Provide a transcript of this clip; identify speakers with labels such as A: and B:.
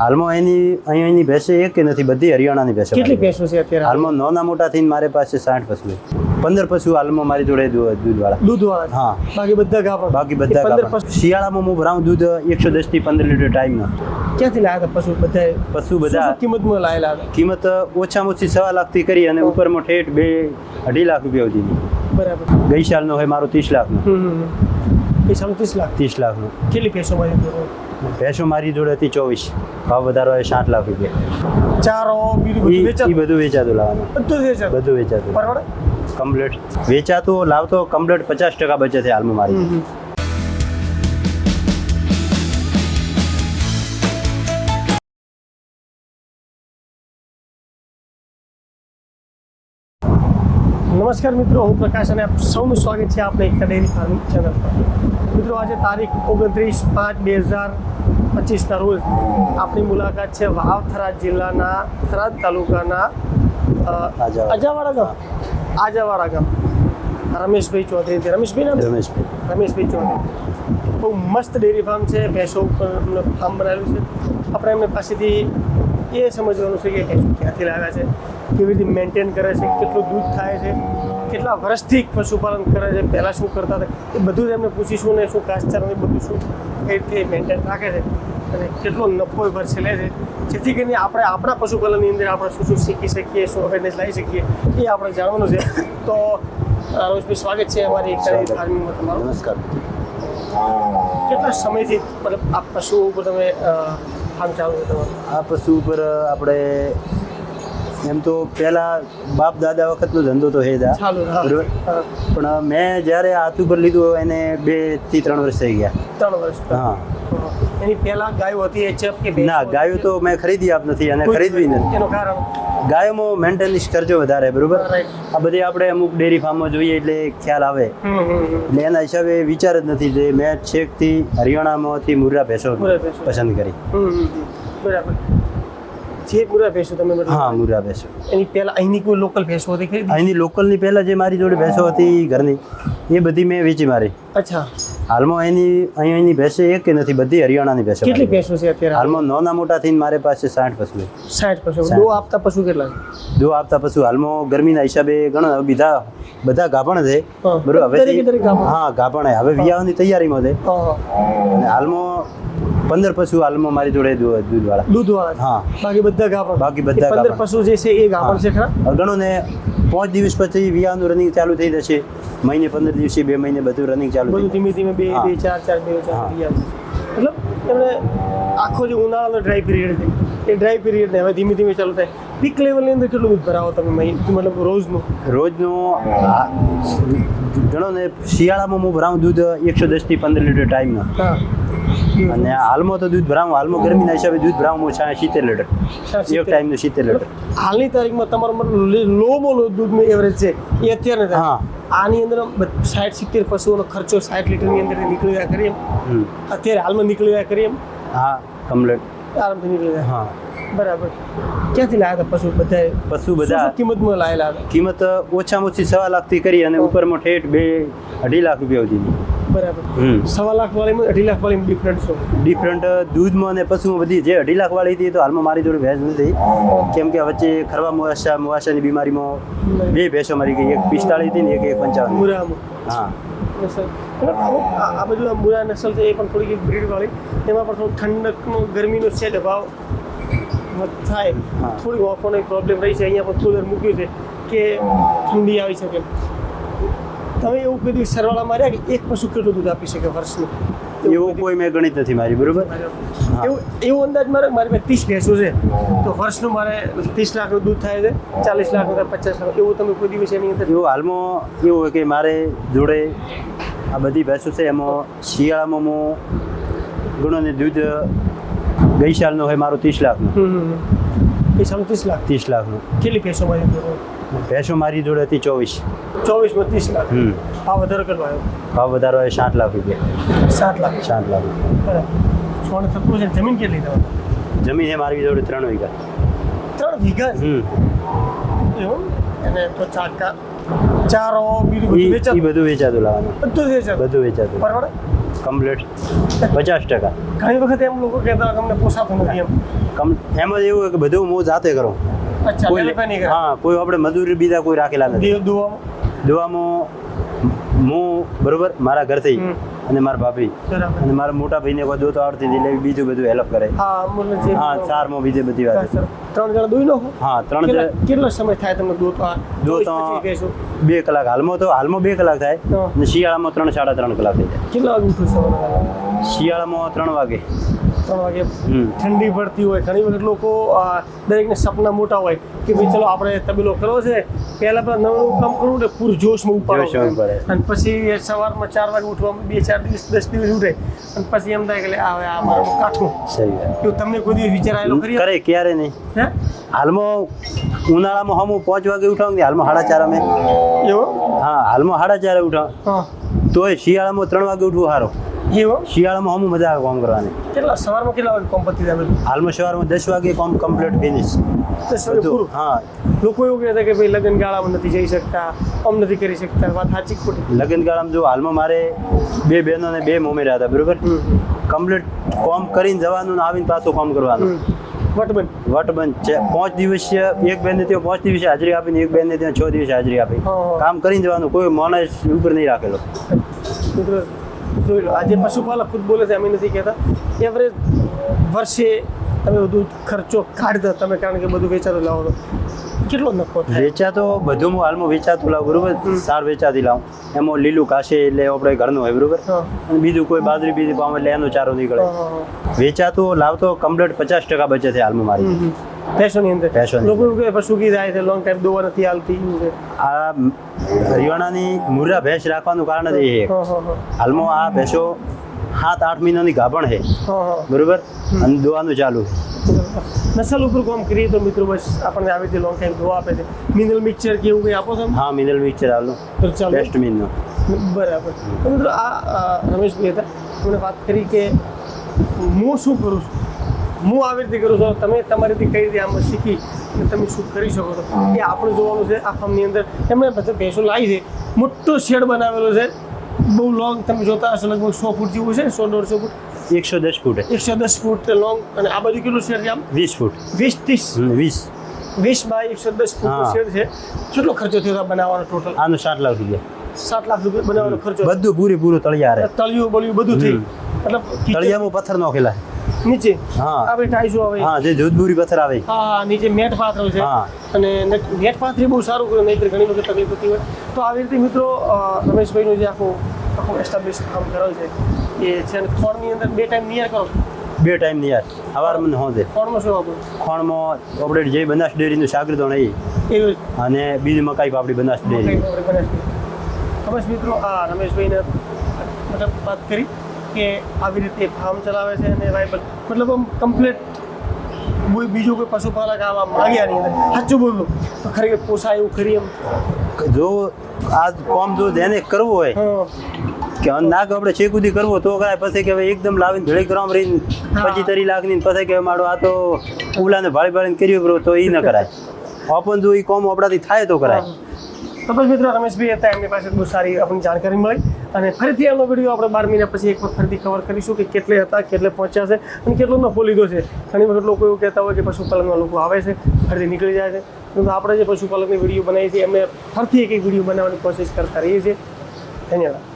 A: હાલમાં એની અહીં એની ભેંસે એક કે નથી બધી હરિયાણાની ભેંસો
B: કેટલી ભેંસો છે અત્યારે?
A: હાલમાં નાના મોટા થઈને મારી પાસે સાઠ પશુ પંદર પશુ હાલમાં મારી જોડે દૂધ દૂધવાળા.
B: દૂધ વાળા
A: હા.
B: બાકી બધા ગાભણ?
A: બાકી બધા શિયાળામાં હું ભરાવું દૂધ એકસો દસથી પંદર લીટર ટાઈમનો.
B: ક્યાંથી લાયા હતા પશુ બધા
A: પશુ બધા
B: કિંમતમાં લાયેલા
A: કિંમત ઓછામાં ઓછી સવા લાખથી કરી અને ઉપરમાં ઠેઠ બે અઢી લાખ રૂપિયા સુધી.
B: બરાબર.
A: ગઈ સાલનો હોય મારો ત્રીસ લાખનો.
B: હમ, હમ એ લાખ?
A: ત્રીસ લાખનો.
B: કેટલી ભેંસો મારી?
A: ભેંસો મારી જોડે હતી ચોવીસ. ભાવ વધારો હોય સાત લાખ રૂપિયા.
B: ચારો બીજું બધું વેચાતું?
A: લાવવાનું.
B: બધું વેચાતું?
A: બધું વેચાતું.
B: પરવડે
A: કમ્પ્લીટ. વેચાતું લાવતો કમ્પ્લેટ પચાસ ટકા બચે છે હાલમાં મારી.
B: નમસ્કાર મિત્રો હું પ્રકાશ અને આપ સૌનું સ્વાગત છે આપણે એકતા ડેરી ફાર્મિંગ ચેનલ પર. મિત્રો આજે તારીખ ઓગણત્રીસ પાંચ બે હજાર પચીસના રોજ આપણી મુલાકાત છે વાવ થરાદ જિલ્લાના થરાદ તાલુકાના અજાવાડા ગામ. આજાવાડા ગામ. રમેશભાઈ ચૌધરી રમેશભાઈ નામ
A: રમેશભાઈ.
B: રમેશભાઈ ચૌધરી. બહુ મસ્ત ડેરી ફાર્મ છે. ભેંસો ઉપર ફાર્મ બનાવેલું છે. આપણે એમને પાસેથી એ સમજવાનું છે કે ભેંસો ક્યાંથી લાવ્યા છે કેવી રીતે મેન્ટેન કરે છે કેટલું દૂધ થાય છે. કેટલા વર્ષથી પશુપાલન કરે છે? પહેલાં શું કરતા હતા? એ બધું જ એમને પૂછીશું ને શું કાસ્ચાર ને બધું શું એ રીતે મેન્ટેન રાખે છે અને કેટલો નફો એ વર્ષે લે છે. જેથી કરીને આપણે આપણા પશુપાલનની અંદર આપણે શું શું શીખી શકીએ શું અવેરનેસ લાવી શકીએ એ આપણે જાણવાનું છે. તો રોજભાઈ સ્વાગત છે અમારી ફાર્મિંગમાં તમારું.
A: નમસ્કાર.
B: કેટલા સમયથી મતલબ આ પશુ ઉપર તમે ફાર્મ ચાલુ તમારું
A: આ પશુ ઉપર આપણે એમ તો પહેલા બાપ દાદા વખતનો ધંધો તો હે જ આ.
B: ચાલુ હા.
A: બરોબર? પણ મેં જ્યારે હાથ ઉપર લીધું એને બેથી ત્રણ વર્ષ થઈ ગયા.
B: ત્રણ વર્ષ
A: હા.
B: એની પહેલા ગાયો હતી એ ચપ કે
A: ના ગાયો તો મેં ખરીદી આપ નથી અને ખરીદવી નથી.
B: એનું કારણ?
A: ગાયોમાં મેન્ટેનન્સ કરજો વધારે બરોબર? આ બધી આપણે અમુક ડેરી ફાર્મમાં જોઈએ એટલે ખ્યાલ આવે. એટલે એના હિસાબે વિચાર જ નથી જે મેં છેકથી હરિયાણામાંથી મુર્રા ભેંસો. પસંદ કરી.
B: બરાબર. જે મુરા ભેંસો તમે
A: હા મુરા ભેંસો.
B: એની પહેલા અહીંની કોઈ લોકલ ભેંસો હતી ખરીદી?
A: અહીંની લોકલની પહેલા જે મારી જોડે ભેંસો હતી ઘરની એ બધી મેં વેચી મારી.
B: અચ્છા.
A: હાલમાં એની અહીં એની ભેંસો એક કે નથી બધી હરિયાણાની ભેંસો
B: કેટલી ભેંસો છે અત્યારે?
A: હાલમાં નાના મોટા થઈને મારે પાસે સાઠ પશુ
B: સાઠ પશુ. દો આપતા પશુ કેટલા દો
A: જો આપતા પશુ. હાલમાં ગરમીના હિસાબે ઘણા બીજા બધા ગાભણ છે. બરોબર
B: હવે
A: હા ગાભણ હવે વિયાવાની તૈયારીમાં છે. અને હાલમાં પંદર પશુ હાલમાં મારી જોડે દૂધ દૂધવાળા.
B: દૂધ વાળા
A: હા.
B: બાકી બધા ગાભણ
A: બાકી બધા
B: પંદર પશુ જે છે એ ગાભણ છે ખરા?
A: ગણો ને પાંચ દિવસ પછી વિયાનું રનિંગ ચાલુ થઈ જશે. મહિને પંદર દિવસે બે મહિને બધું રનિંગ ચાલુ
B: બધું ધીમે ધીમે બે બે ચાર ચાર બે ચાર. મતલબ એમને આખો જે ઉનાળાનો ડ્રાય પીરિયડ છે એ ડ્રાય પિરિયડ ને હવે ધીમે ધીમે ચાલુ થાય. પીક લેવલની અંદર કેટલું દૂધ ભરાવો તમે મહિને મતલબ રોજનું?
A: રોજનું ગણો ને શિયાળામાં હું ભરાવું દૂધ એકસો દસથી પંદર લીટર ટાઈમનો
B: હા.
A: અને હાલમાં તો દૂધ ભરાવું હાલમાં ગરમીના હિસાબે દૂધ ભરાવું હું છા સિત્તેર લીટર. એક ટાઈમનું સિત્તેર લીટર.
B: હાલની તારીખમાં તમારો લો બોલો દૂધ દૂધનું એવરેજ છે. એ અત્યારે
A: હા.
B: આની અંદર સાઠ સિત્તેર પશુઓનો ખર્ચો સાઠ લીટરની અંદર નીકળી રહ્યા કરીએ અત્યારે હાલમાં નીકળી રહ્યા કરીએ
A: હા કમ્પ્લેટ.
B: આરામથી નીકળી રહ્યા
A: હા.
B: બરાબર. ક્યાંથી લાયા હતા પશુ બધા?
A: પશુ બધા
B: કિંમતમાં લાયેલા હતા?
A: કિંમત ઓછામાં ઓછી સવા લાખથી કરી અને ઉપરમાં ઠેઠ બે અઢી લાખ રૂપિયા સુધીની
B: બરાબર. સવા લાખ વાળીમાં અઢી લાખ વાળી ડિફરન્ટ શું
A: ડિફરન્ટ દૂધમાં અને પશુમાં બધી જે અઢી લાખ વાળી હતી તો હાલમાં મારી જોડે ભેંસ નથી. કેમ કે વચ્ચે ખરવા મુવાસા મુવાસાની બીમારીમાં બે ભેંસો મારી ગઈ એક પિસ્તાળીસ હતી ને એક એક પંચાવન. હા.
B: આ બધું આ મુરા નસલ છે એ પણ થોડીક બ્રીડ વાળી એમાં પણ થોડું ઠંડકનો ગરમીનો છે દબાવ થાય.
A: હા.
B: થોડી ઓફોનો પ્રોબ્લેમ રહી છે. અહીંયા પણ કુલર મૂક્યું છે કે ઠંડી આવી શકે. તમે એવું કોઈ દિવસ સરવાળા માર્યા કે એક પશુ કેટલું દૂધ આપી શકે વર્ષનું?
A: એવું કોઈ મેં ગણિત નથી મારી બરોબર?
B: એવું એવું અંદાજ મારે મારી પાસે ત્રીસ ભેંસો છે. તો વર્ષનું મારે ત્રીસ લાખનું દૂધ થાય છે ચાલીસ લાખ પચાસ લાખ એવું તમે કોઈ દિવસ એની અંદર
A: એવું હાલમાં એવું હોય કે મારે જોડે આ બધી ભેંસો છે એમાં શિયાળામાં હું ગણો ને દૂધ ગઈ સાલનો હોય મારો ત્રીસ લાખનું.
B: એ સારું ત્રીસ લાખ?
A: ત્રીસ લાખનું.
B: કેટલી ભેંસો મારી?
A: ભેંસો મારી જોડે હતી ચોવીસ
B: ચોવીસ બત્રીસ લાખ.
A: હમ.
B: વધારો વધારે કરવા આવ્યો?
A: ભાવ વધારો એ સાત લાખ રૂપિયા.
B: સાત લાખ.
A: સાત લાખ
B: સોને થતું છે જમીન કેટલી તમારે?
A: જમીન છે મારી જોડે ત્રણ વીઘા.
B: ત્રણ વીઘા?
A: હમ.
B: એવું? અને તો ચાકા ચારો બીજું બધું વેચાતું?
A: બધું વેચાતું લાવવાનું.
B: બધું વેચાતું?
A: બધું વેચાતું.
B: પરવડે
A: કમ્પ્લીટ. પચાસ ટકા.
B: ઘણી વખત એમ લોકો કહેતા અમને પોસાતું નથી એમ.
A: એમ જ એવું કે બધું હું જાતે કરું. કોઈ હા કોઈ આપણે મજૂરી બીજા કોઈ રાખેલા નથી.
B: દુવામાં
A: હું બરોબર મારા ઘરથી. અને મારા ભાભી. અને મારા મોટા ભાઈને કોઈ દોતો આવડતી હતી એટલે બીજું બધું હેલ્પ કરે.
B: હા
A: ચારમાં બીજે બધી વાત.
B: ત્રણ જણા દોઈ લો
A: હા? ત્રણ
B: કેટલા કેટલો સમય થાય તમને દો તો
A: દો તો-
B: કહેશો.
A: બે કલાક. હાલમાં તો હાલમાં બે કલાક થાય. અને શિયાળામાં ત્રણ સાડા ત્રણ કલાક થઈ જાય.
B: કેટલા વાગે
A: શિયાળામાં ત્રણ વાગે.
B: ત્રણ વાગે ઠંડી પડતી હોય ઘણી વખત લોકો દરેકને સપના મોટા હોય કે ભાઈ ચલો આપણે તબેલો કરવો છે પહેલા પહેલા નવું કામ કરવું ને પૂરજોશમાં જોશમાં ઉપાડો. અને પછી સવારમાં ચાર વાગે ઉઠવામાં બે ચાર દિવસ દસ દિવસ ઉઠે. અને પછી એમ થાય કે આ હવે આ મારું કાઠું. તો તમને કોઈ દિવસ વિચાર આવેલો ખરી?
A: કરે ક્યારે નહીં.
B: હે?
A: હાલમાં ઉનાળામાં હમ પાંચ વાગે ઉઠાવું ને હાલમાં સાડા ચાર અમે.
B: એવો?
A: હા હાલમાં સાડા ચારે ઉઠાવ.
B: તો
A: તોય શિયાળામાં ત્રણ વાગે ઉઠવું સારું.
B: એવો
A: શિયાળામાં હમ મજા આવે કામ કરવાની.
B: કેટલા સવારમાં કેટલા વાગે કામ પતી જાય
A: હાલમાં સવારમાં દસ વાગે કામ કમ્પ્લીટ ફિનિશ હા.
B: લોકો એવું કહેતા કે ભાઈ લગ્ન ગાળામાં નથી જઈ શકતા આમ નથી કરી શકતા વાત સાચી ખોટી?
A: લગ્ન ગાળામાં જો હાલમાં મારે બે બહેનો અને બે મોમેરા હતા બરોબર? કમ્પ્લીટ કામ કરીને જવાનું આવીને પાછું કામ કરવાનું.
B: વટબન
A: વટબન છે પાંચ દિવસે એક બેન ત્યાં પાંચ દિવસે હાજરી આપીને એક બેનને ત્યાં છ દિવસે હાજરી આપી. કામ કરીને જવાનું કોઈ માણસ ઉપર નહીં રાખેલો.
B: મિત્રો જોઈ લો આજે પશુપાલક ખુદ બોલે છે, અમે નથી કહેતા. એવરેજ વર્ષે તમે બધું ખર્ચો કાઢતા તમે કારણ કે બધું વેચાતો લાવો કેટલો નફો થાય?
A: વેચાતો બધું હાલમાં વેચાતું લાવું બરોબર? સાર વેચાતી લાવું. એમાં લીલું કાશે એટલે આપણે ઘરનું હોય બરોબર? અને બીજું કોઈ બાજરી બીજી પામ એટલે એનો ચારો નીકળે. વેચાતું લાવતો કમ્પ્લીટ પચાસ ટકા બચે છે હાલમાં મારી.
B: ભેંસોની અંદર.
A: ભેંસોની.
B: લોકો કે પશુ કી જાય છે? લોંગ ટાઈમ દોવા નથી હાલતી.
A: આ હરિયાણાની મુર્રા ભેંસ રાખવાનું કારણ જ એ છે હાલમાં આ ભેંસો સાત આઠ મહિનાની ગાભણ છે. બરોબર? અને દોવાનું ચાલુ
B: નસલ ઉપર કામ કરીએ તો મિત્રો બસ આપણને આવી રીતે લોંગ ટાઈમ દોવા આપે છે. મિનરલ મિક્સચર કે એવું કંઈ આપો તમે
A: હા મિનરલ મિક્સર હાલનું
B: તો ચાલો.
A: Best mineral.
B: બરાબર. તો મિત્રો આ રમેશભાઈ હતા. મને વાત કરી કે હું શું કરું છું? હું આવી રીતે કરું છું? તમે તમારી રીતે કઈ રીતે આમાં શીખી અને તમે શું કરી શકો છો? એ આપણે જોવાનું છે આ ફાર્મની અંદર. એમણે બધા ભેંસો લાવી છે. મોટો શેડ બનાવેલો છે. બહુ લોંગ તમે જોતા હશો લગભગ સો ફૂટ જેવું છે સો દોઢસો ફૂટ.
A: એકસો દસ ફૂટ.
B: એકસો દસ ફૂટ લોંગ અને આ બાજુ કેટલું શેર છે આમ?
A: વીસ ફૂટ.
B: વીસ ત્રીસ?
A: વીસ.
B: વીસ બાય એકસો દસ ફૂટ શેર છે. કેટલો ખર્ચો થયો બનાવવાનો ટોટલ
A: આનો સાત લાખ રૂપિયા.
B: સાત લાખ રૂપિયા બનાવવાનો ખર્ચો
A: બધું પૂરેપૂરું તળિયા
B: તળિયું બળિયું બધું થયું મતલબ
A: તળિયામાં પથ્થર નોખેલા.
B: નીચે.
A: હા.
B: આપણે ટાઈસો આવે.
A: હા જે જોધબુરી પથ્થર આવે.
B: હા નીચે મેટ પાથરો છે.
A: હા.
B: અને મેટ પાથરી બહુ સારું કર્યું નહીંતર ઘણી વખત તકલીફ થતી હોય. તો આવી રીતે મિત્રો રમેશભાઈનું જે આખું આખું એસ્ટાબ્લિશ કામ કરેલ છે એ છે અને ખોણની અંદર બે ટાઈમ નિયર કરો.
A: બે ટાઈમ નિયર યાર સવાર મને હોંદે
B: ખોણમાં શું આપણું
A: ખોણમાં આપણે જે બનાસ ડેરીનું સાગર નહીં.
B: એવું જ.
A: અને બીજી મકાઈ પાપડી બનાસ ડેરી.
B: રમેશ મિત્રો આ રમેશભાઈને મતલબ વાત કરી કે આવી રીતે ફાર્મ ચલાવે છે અને વાઇબલ મતલબ આમ કમ્પ્લીટ બીજું કોઈ પશુપાલક આવા માંગ્યા નહીં સાચું બોલું. તો ખરી પોસાય એવું ખરી એમ?
A: જો આ કોમ જો જેને કરવું હોય કે નાક આપણે ચેકુદી કરવો તો કરાય. પછી કે એકદમ લાવીને ભેળી કરવામાં રહીને પછી તરી લાખની પછી કે મારો આ તો ઉલાને ભાળી ભાળીને કર્યું બરો તો એ ન કરાય. ઓપન જો એ કોમ આપણાથી થાય તો કરાય.
B: તો બસ મિત્રો રમેશભાઈ હતા એમની પાસે બહુ સારી આપણને જાણકારી મળી અને ફરીથી એમનો વીડિયો આપણે બાર મહિના પછી એક વખત ફરીથી કવર કરીશું કે કેટલે હતા, કેટલે પહોંચ્યા છે અને કેટલો નફો લીધો છે. ઘણી વખત લોકો એવું કહેતા હોય કે પશુપાલનના લોકો આવે છે, ફરીથી નીકળી જાય છે. પરંતુ આપણે જે પશુપાલકની વીડિયો બનાવી છે, એમને ફરીથી એક એક વીડિયો બનાવવાની કોશિશ કરતા રહીએ છીએ. ધન્યવાદ.